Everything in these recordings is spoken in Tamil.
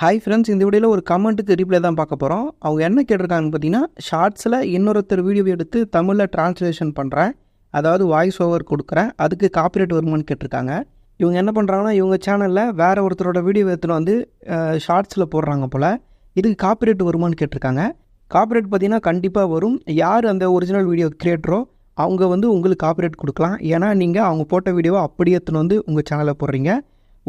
ஹாய் ஃப்ரெண்ட்ஸ் இந்த வீடியோவில் ஒரு கமெண்ட்டுக்கு ரிப்ளை தான் பார்க்க போகிறோம் அவங்க என்ன கேட்டிருக்காங்கன்னு பார்த்தீங்கன்னா ஷார்ட்ஸில் இன்னொருத்தர் வீடியோ எடுத்து தமிழில் ட்ரான்ஸ்லேஷன் பண்ணுறேன் அதாவது வாய்ஸ் ஓவர் கொடுக்குறேன். அதுக்கு காப்பிரைட் வருமான்னு கேட்டிருக்காங்க. இவங்க என்ன பண்ணுறாங்கன்னா இவங்க சேனலில் வேறு ஒருத்தரோட வீடியோ எடுத்துகிட்டு வந்து ஷார்ட்ஸில் போடுறாங்க போல். இதுக்கு காப்பிரைட் வருமான்னு கேட்டிருக்காங்க. காப்பிரைட் பார்த்தீங்கன்னா கண்டிப்பாக வரும். யார் அந்த ஒரிஜினல் வீடியோ கிரியேட்டரோ அவங்க வந்து உங்களுக்கு காப்பிரைட் கொடுக்கலாம். ஏன்னா நீங்கள் அவங்க போட்ட வீடியோவை அப்படியே எடுத்துன்னு வந்து உங்கள் சேனலில் போடுறீங்க.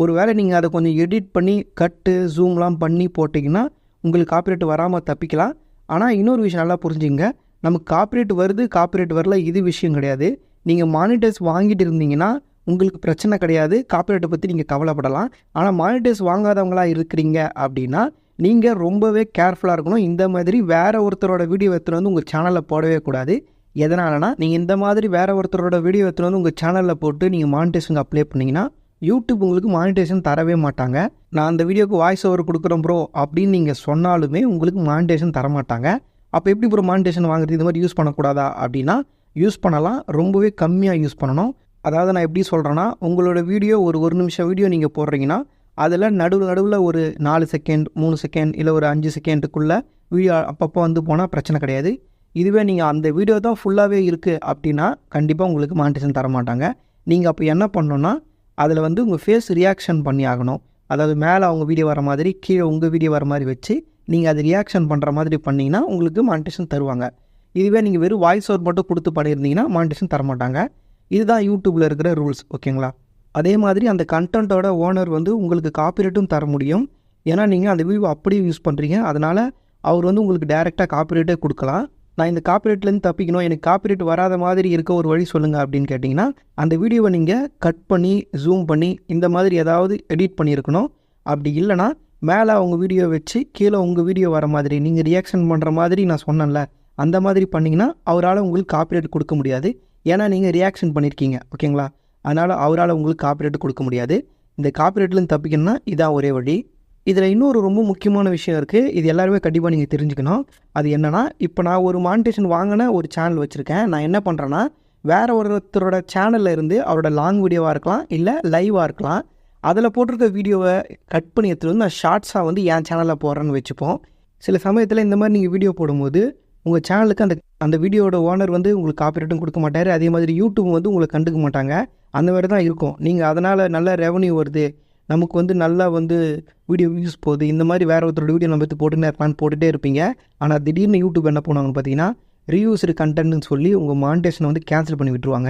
ஒருவேளை நீங்கள் அதை கொஞ்சம் எடிட் பண்ணி கட்டு ஜூம்லாம் பண்ணி போட்டிங்கன்னா உங்களுக்கு காப்பிரைட் வராமல் தப்பிக்கலாம். ஆனால் இன்னொரு விஷயம் நல்லா புரிஞ்சுங்க. நமக்கு காப்பிரைட் வருது காப்பிரைட் வரல இது விஷயம் கிடையாது. நீங்கள் மானிட்டர்ஸ் வாங்கிட்டு இருந்தீங்கன்னா உங்களுக்கு பிரச்சனை கிடையாது. காப்பிரைட்டை பற்றி நீங்கள் கவலைப்படலாம். ஆனால் மானிட்டர்ஸ் வாங்காதவங்களா இருக்கிறீங்க அப்படின்னா நீங்கள் ரொம்பவே கேர்ஃபுல்லாக இருக்கணும். இந்த மாதிரி வேறு ஒருத்தரோட வீடியோ எடுத்துகிட்டு வந்து உங்கள் சேனலில் போடவே கூடாது. எதனாலனா நீங்கள் இந்த மாதிரி வேறு ஒருத்தரோட வீடியோ எடுத்துகிட்டு வந்து உங்கள் சேனலில் போட்டு நீங்கள் மானிட்டேஷனுக்கு அப்ளை பண்ணிங்கன்னா யூடியூப் உங்களுக்கு மானிட்டேஷன் தரவே மாட்டாங்க. நான் அந்த வீடியோக்கு வாய்ஸ் ஓவர் கொடுக்குறேன் ப்ரோ அப்படின்னு நீங்கள் சொன்னாலுமே உங்களுக்கு மானிட்டேஷன் தர மாட்டாங்க அப்போ எப்படி ப்ரோ மானிட்டேஷன் வாங்குறது? இது மாதிரி யூஸ் பண்ணக்கூடாதா? அப்படின்னா யூஸ் பண்ணலாம். ரொம்பவே கம்மியாக யூஸ் பண்ணணும். அதாவது நான் எப்படி சொல்கிறேன்னா உங்களோட வீடியோ ஒரு ஒரு நிமிஷம் வீடியோ நீங்கள் போடுறீங்கன்னா அதில் நடுவில் நடுவில் ஒரு நாலு செகண்ட் மூணு செகண்ட் இல்லை ஒரு அஞ்சு செகண்டுக்குள்ளே வீடியோ அப்பப்போ வந்து போனால் பிரச்சனை கிடையாது. இதுவே நீங்கள் அந்த வீடியோ தான் ஃபுல்லாகவே இருக்குது அப்படின்னா கண்டிப்பாக உங்களுக்கு மானிட்டேஷன் தர மாட்டாங்க நீங்கள் அப்போ என்ன பண்ணணுன்னா அதில் வந்து உங்கள் ஃபேஸ் ரியாக்ஷன் பண்ணி ஆகணும். அதாவது மேலே அவங்க வீடியோ வர மாதிரி கீழே உங்கள் வீடியோ வர மாதிரி வச்சு நீங்கள் அது ரியாக்ஷன் பண்ணுற மாதிரி பண்ணிங்கன்னா உங்களுக்கு மானிட்டேஷன் தருவாங்க. இதுவே நீங்கள் வெறும் வாய்ஸ் ஓவர் மட்டும் கொடுத்து பண்ணியிருந்தீங்கன்னா மானிட்டேஷன் தரமாட்டாங்க. இதுதான் யூடியூப்பில் இருக்கிற ரூல்ஸ் ஓகேங்களா அதே மாதிரி அந்த கண்டென்ட்டோட ஓனர் வந்து உங்களுக்கு காப்பிரைட்டும் தர முடியும். ஏன்னா நீங்கள் அந்த வீடியோ அப்படியே யூஸ் பண்ணுறீங்க அதனால் அவர் வந்து உங்களுக்கு டைரெக்டாக காப்பிரைட்டே கொடுக்கலாம். நான் இந்த காப்பிரைட்லேருந்து தப்பிக்கணும். எனக்கு காப்பிரைட் வராத மாதிரி இருக்க ஒரு வழி சொல்லுங்கள் அப்படின்னு கேட்டிங்கன்னா அந்த வீடியோவை நீங்கள் கட் பண்ணி ஜூம் பண்ணி இந்த மாதிரி ஏதாவது எடிட் பண்ணியிருக்கணும். அப்படி இல்லைனா மேலே அவங்க வீடியோ வச்சு கீழே உங்கள் வீடியோ வர மாதிரி நீங்கள் ரியாக்ஷன் பண்ணுற மாதிரி நான் சொன்னேன்ல அந்த மாதிரி பண்ணிங்கன்னா அவரால் உங்களுக்கு காப்பிரைட் கொடுக்க முடியாது. ஏன்னா நீங்கள் ரியாக்ஷன் பண்ணியிருக்கீங்க ஓகேங்களா அதனால் அவரால் உங்களுக்கு காப்பிரைட் கொடுக்க முடியாது. இந்த காப்பிரைட்லேருந்து தப்பிக்கணும்னா இதான் ஒரே வழி. இதில் இன்னொரு ரொம்ப முக்கியமான விஷயம் இருக்குது இது எல்லாருமே கண்டிப்பாக நீங்கள் தெரிஞ்சுக்கணும். அது என்னென்னா இப்போ நான் ஒரு மானிட்டேஷன் வாங்கின ஒரு சேனல் வச்சுருக்கேன். நான் என்ன பண்ணுறேன்னா வேறு ஒருத்தரோட சேனலில் இருந்து அவரோட லாங் வீடியோவாக இருக்கலாம் இல்லை லைவாக இருக்கலாம். அதில் போட்டிருக்க வீடியோவை கட் பண்ணி எடுத்துகிட்டு வந்து நான் ஷார்ட்ஸாக வந்து என் சேனலில் போடுறேன்னு வச்சுப்போம். சில சமயத்தில் இந்த மாதிரி நீங்கள் வீடியோ போடும்போது உங்கள் சேனலுக்கு அந்த அந்த வீடியோட ஓனர் வந்து உங்களுக்கு காப்பிரைட்டும் கொடுக்க மாட்டார். அதே மாதிரி யூடியூப் வந்து உங்களை கண்டுக்க மாட்டாங்க. அந்த மாதிரி தான் இருக்கும். நீங்கள் அதனால் நல்ல ரெவன்யூ வருது. நமக்கு வந்து நல்லா வந்து வீடியோ வியூஸ் போகுது. இந்த மாதிரி வேறு ஒருத்தரோட வீடியோ நம்ம எடுத்து போட்டுன்னு இருப்பான்னு போட்டுகிட்டே இருப்பீங்க. ஆனால் திடீர்னு யூடியூப் என்ன பண்ணுவாங்கன்னு பார்த்தீங்கன்னா ரீயூஸ்டு கண்டென்ட்னு சொல்லி உங்கள் மானிட்டேஷனை வந்து கேன்சல் பண்ணி விட்டுருவாங்க.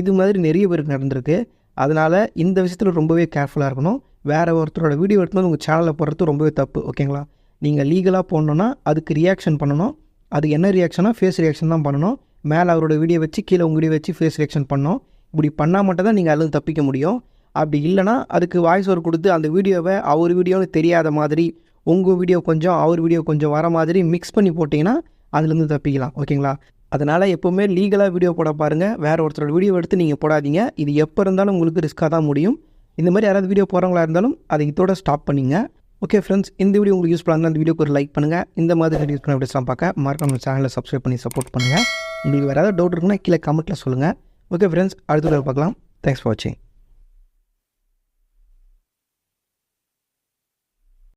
இது மாதிரி நிறைய பேருக்கு நடந்திருக்கு. அதனால் இந்த விஷயத்தில் ரொம்பவே கேர்ஃபுல்லாக இருக்கணும். வேறு ஒருத்தரோட வீடியோ எடுத்துன்னு உங்கள் சேனலில் போடுறது ரொம்பவே தப்பு ஓகேங்களா நீங்கள் லீகலாக போடணுன்னா அதுக்கு ரியாக்ஷன் பண்ணணும். அது என்ன ரியாக்ஷனாக ஃபேஸ் ரியாக்ஷன் தான் பண்ணணும். மேலே அவரோட வீடியோ வச்சு கீழே உங்கள் வீடியோ வச்சு ஃபேஸ் ரியாக்ஷன் பண்ணணும். இப்படி பண்ணால் மட்டும் தான் நீங்கள் அதில் தப்பிக்க முடியும். அப்படி இல்லைனா அதுக்கு வாய்ஸ் ஓவர் கொடுத்து அந்த வீடியோவை அவர் வீடியோன்னு தெரியாத மாதிரி உங்கள் வீடியோ கொஞ்சம் அவர் வீடியோ கொஞ்சம் வர மாதிரி மிக்ஸ் பண்ணி போட்டிங்கன்னா அதுலேருந்து தப்பிக்கலாம். ஓகேங்களா? அதனால் எப்போவுமே லீகலாக வீடியோ போட பாருங்கள் வேறு ஒருத்தரோட வீடியோ எடுத்து நீங்கள் போடாதீங்க. இது எப்போ இருந்தாலும் உங்களுக்கு ரிஸ்க்காக தான் முடியும். இந்த மாதிரி யாராவது வீடியோ போகிறவங்களா இருந்தாலும் அதை இதோட ஸ்டாப் பண்ணிங்க. ஓகே ஃப்ரெண்ட்ஸ் இந்த வீடியோ உங்களுக்கு யூஸ்ஃபுல்லாக இருந்தால் அந்த வீடியோக்கு ஒரு லைக் பண்ணுங்கள் இந்த மாதிரி வீடியோஸ் பண்ண வீடியோஸ்லாம் பார்க்க மறக்காம சேனலை சப்ஸ்கிரைப் பண்ணி சப்போர்ட் பண்ணுங்கள் உங்களுக்கு வேறு ஏதாவது டவுட் இருக்குன்னா கீழே கமெண்ட்டில் சொல்லுங்கள் ஓகே ஃப்ரெண்ட்ஸ் அடுத்த வீடியோ பார்க்கலாம். தேங்க்ஸ் ஃபார் வாட்சிங்